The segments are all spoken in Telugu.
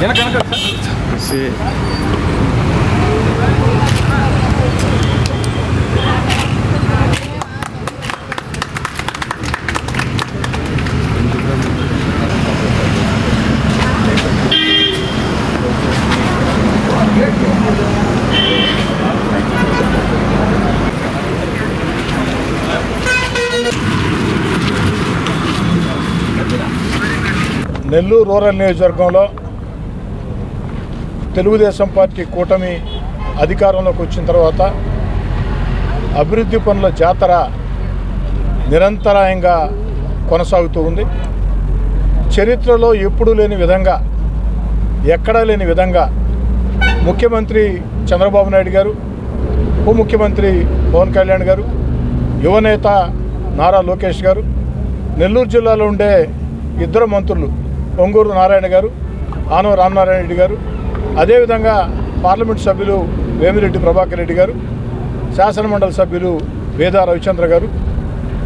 எனக்கு எனக்கு சரி నెల్లూరు రూరల్ నియోజకవర్గంలో తెలుగుదేశం పార్టీ కూటమి అధికారంలోకి వచ్చిన తర్వాత అభివృద్ధి పనుల జాతర నిరంతరాయంగా కొనసాగుతూ ఉంది. చరిత్రలో ఎప్పుడూ లేని విధంగా ఎక్కడా లేని విధంగా ముఖ్యమంత్రి చంద్రబాబు నాయుడు గారు ఉప ముఖ్యమంత్రి పవన్ కళ్యాణ్ గారు యువనేత నారా లోకేష్ గారు నెల్లూరు జిల్లాలో ఉండే ఇద్దరు మంత్రులు పొంగూరు నారాయణ గారు ఆనవ రామనారాయణ రెడ్డి గారు అదేవిధంగా పార్లమెంట్ సభ్యులు వేమిరెడ్డి ప్రభాకర్ రెడ్డి గారు శాసనమండలి సభ్యులు వేదా రవిచంద్ర గారు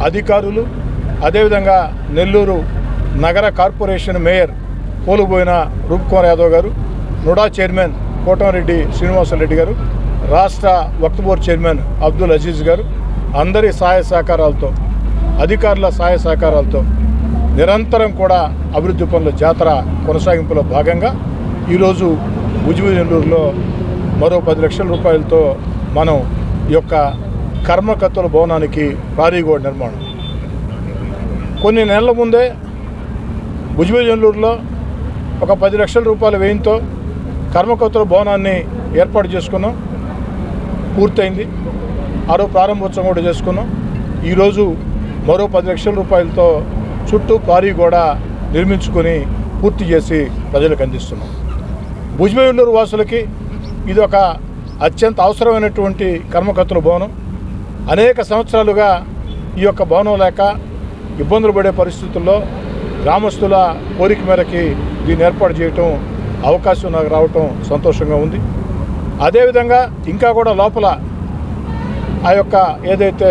అధికారులు అదేవిధంగా నెల్లూరు నగర కార్పొరేషన్ మేయర్ పోలుబోయిన రూప్కుమార్ యాదవ్ గారు నుడా చైర్మన్ కోటమరెడ్డి శ్రీనివాసరెడ్డి గారు రాష్ట్ర వక్త్ బోర్డు చైర్మన్ అబ్దుల్ అజీజ్ గారు అందరి సహాయ సహకారాలతో అధికారుల సహాయ సహకారాలతో నిరంతరం కూడా అభివృద్ధి పనుల జాతర కొనసాగింపులో భాగంగా ఈరోజు భుజభుజ నెల్లూరులో మరో పది లక్షల రూపాయలతో మనం ఈ యొక్క కర్మకత్తుల భవనానికి భారీ గోడ నిర్మాణం. కొన్ని నెలల ముందే భుజభుజనూరులో ఒక పది లక్షల రూపాయల వ్యయంతో కర్మకత్తుల భవనాన్ని ఏర్పాటు చేసుకున్నాం. పూర్తయింది. ఆరో ప్రారంభోత్సవం కూడా చేసుకున్నాం. ఈరోజు మరో పది లక్షల రూపాయలతో చుట్టూ పారీ గోడ నిర్మించుకొని పూర్తి చేసి ప్రజలకు అందిస్తున్నాం. భుజమయూరు వాసులకి ఇది ఒక అత్యంత అవసరమైనటువంటి కర్మకర్తల భవనం. అనేక సంవత్సరాలుగా ఈ యొక్క భవనం లేక ఇబ్బందులు పడే పరిస్థితుల్లో గ్రామస్తుల కోరిక మేరకి దీన్ని ఏర్పాటు చేయటం అవకాశం నాకు రావటం సంతోషంగా ఉంది. అదేవిధంగా ఇంకా కూడా లోపల ఆ యొక్క ఏదైతే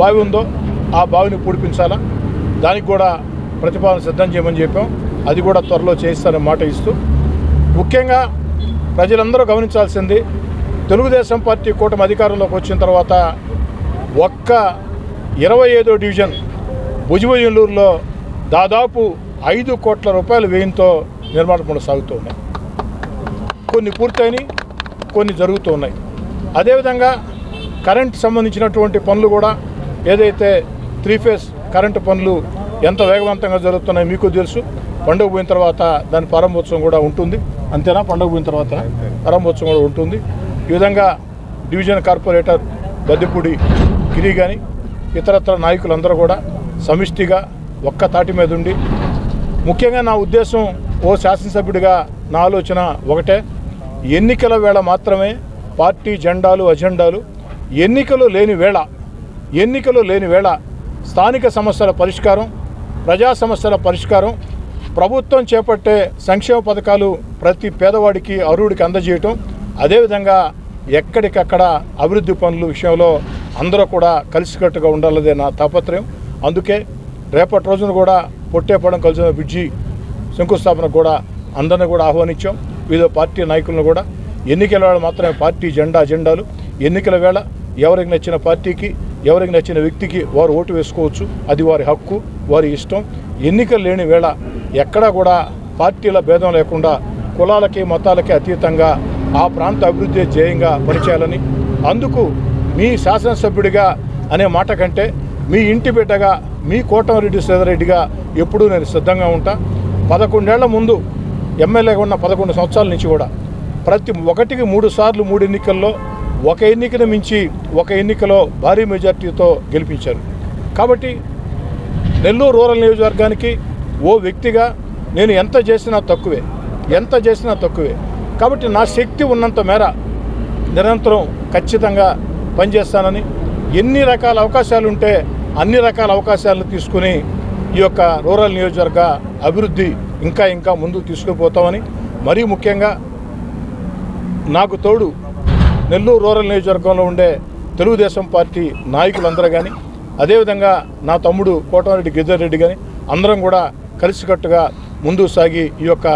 బావి ఉందో ఆ బావిని పూడిపించాలా? దానికి కూడా ప్రతిపాదన సిద్ధం చేయమని చెప్పాం. అది కూడా త్వరలో చేయిస్తానని మాట ఇస్తూ ముఖ్యంగా ప్రజలందరూ గమనించాల్సింది తెలుగుదేశం పార్టీ కూటమి అధికారంలోకి వచ్చిన తర్వాత ఒక్క ఇరవై ఐదో డివిజన్ భుజభుజనూరులో దాదాపు ఐదు కోట్ల రూపాయల వ్యయంతో నిర్మాణ పనులు సాగుతూ ఉన్నాయి. కొన్ని పూర్తయినాయి కొన్ని జరుగుతూ ఉన్నాయి. అదేవిధంగా కరెంట్ సంబంధించినటువంటి పనులు కూడా ఏదైతే త్రీ ఫేస్ కరెంటు పనులు ఎంత వేగవంతంగా జరుగుతున్నాయో మీకు తెలుసు. పండుగ పోయిన తర్వాత దాని ప్రారంభోత్సవం కూడా ఉంటుంది. అంతేనా? పండుగ పోయిన తర్వాత ప్రారంభోత్సవం కూడా ఉంటుంది. ఈ విధంగా డివిజన్ కార్పొరేటర్ బద్దెపూడి గిరి కానీ ఇతరత్ర నాయకులందరూ కూడా సమిష్టిగా ఒక్క తాటి మీద ఉండి ముఖ్యంగా నా ఉద్దేశం ఓ శాసనసభ్యుడిగా నా ఆలోచన ఒకటే. ఎన్నికల వేళ మాత్రమే పార్టీ జెండాలు అజెండాలు ఎన్నికలు లేని వేళ ఎన్నికలు లేని వేళ స్థానిక సమస్యల పరిష్కారం ప్రజా సమస్యల పరిష్కారం ప్రభుత్వం చేపట్టే సంక్షేమ పథకాలు ప్రతి పేదవాడికి అరువుడికి అందజేయటం అదేవిధంగా ఎక్కడికక్కడ అభివృద్ధి పనుల విషయంలో అందరూ కూడా కలిసికట్టుగా ఉండాలదే నా తాపత్రయం. అందుకే రేపటి రోజున కూడా పొట్టేపడం కలిసిన బ్రిడ్జి శంకుస్థాపన కూడా అందరిని కూడా ఆహ్వానించాం. వివిధ పార్టీ నాయకులను కూడా. ఎన్నికల వేళ మాత్రమే పార్టీ జెండా అజెండాలు. ఎన్నికల వేళ ఎవరికి నచ్చిన పార్టీకి ఎవరికి నచ్చిన వ్యక్తికి వారు ఓటు వేసుకోవచ్చు. అది వారి హక్కు వారి ఇష్టం. ఎన్నికలు లేని వేళ ఎక్కడా కూడా పార్టీల భేదం లేకుండా కులాలకి మతాలకి అతీతంగా ఆ ప్రాంత అభివృద్ధి ధ్యేయంగా పనిచేయాలని. అందుకు మీ శాసనసభ్యుడిగా అనే మాట కంటే మీ ఇంటి బిడ్డగా మీ కోటమిరెడ్డి శ్రీధరెడ్డిగా ఎప్పుడూ నేను సిద్ధంగా ఉంటా. పదకొండేళ్ళ ముందు ఎమ్మెల్యేగా ఉన్న పదకొండు సంవత్సరాల నుంచి కూడా ప్రతి ఒకటికి మూడు సార్లు మూడు ఎన్నికల్లో ఒక ఎన్నికను మించి ఒక ఎన్నికలో భారీ మెజార్టీతో గెలిపించారు. కాబట్టి నెల్లూరు రూరల్ నియోజకవర్గానికి ఓ వ్యక్తిగా నేను ఎంత చేసినా తక్కువే ఎంత చేసినా తక్కువే. కాబట్టి నా శక్తి ఉన్నంత మేర నిరంతరం ఖచ్చితంగా పనిచేస్తానని ఎన్ని రకాల అవకాశాలు ఉంటే అన్ని రకాల అవకాశాలను తీసుకుని ఈ యొక్క రూరల్ నియోజకవర్గ అభివృద్ధి ఇంకా ఇంకా ముందుకు తీసుకుపోతామని మరీ ముఖ్యంగా నాకు తోడు నెల్లూరు రూరల్ నియోజకవర్గంలో ఉండే తెలుగుదేశం పార్టీ నాయకులందరూ కానీ అదేవిధంగా నా తమ్ముడు కోటమిరెడ్డి గిద్దర్ రెడ్డి కానీ అందరం కూడా కలిసికట్టుగా ముందుకు సాగి ఈ యొక్క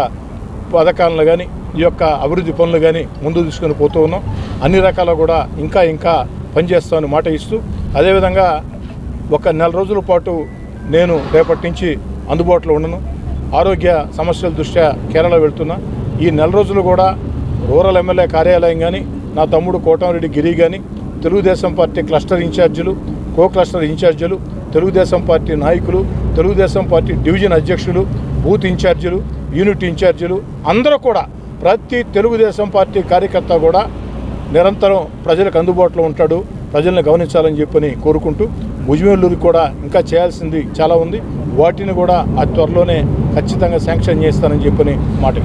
పథకాలను కానీ ఈ యొక్క అభివృద్ధి పనులు కానీ ముందుకు తీసుకొని పోతూ ఉన్నాం. అన్ని రకాల కూడా ఇంకా ఇంకా పనిచేస్తామని మాట ఇస్తూ అదేవిధంగా ఒక నెల రోజుల పాటు నేను రేపటి నుంచి అందుబాటులో ఉండను. ఆరోగ్య సమస్యల దృష్ట్యా కేరళ వెళ్తున్నా. ఈ నెల రోజులు కూడా రూరల్ ఎమ్మెల్యే కార్యాలయం కానీ నా తమ్ముడు కోటమిరెడ్డి గిరి కానీ తెలుగుదేశం పార్టీ క్లస్టర్ ఇన్ఛార్జీలు కో క్లస్టర్ ఇన్ఛార్జీలు తెలుగుదేశం పార్టీ నాయకులు తెలుగుదేశం పార్టీ డివిజన్ అధ్యక్షులు బూత్ ఇన్ఛార్జీలు యూనిట్ ఇన్ఛార్జీలు అందరూ కూడా ప్రతి తెలుగుదేశం పార్టీ కార్యకర్త కూడా నిరంతరం ప్రజలకు అందుబాటులో ఉంటాడు ప్రజల్ని గమనించాలని చెప్పని కోరుకుంటూ భుజమేళ్ళూరికి కూడా ఇంకా చేయాల్సింది చాలా ఉంది. వాటిని కూడా ఆ త్వరలోనే ఖచ్చితంగా శాంక్షన్ చేస్తానని చెప్పని మాట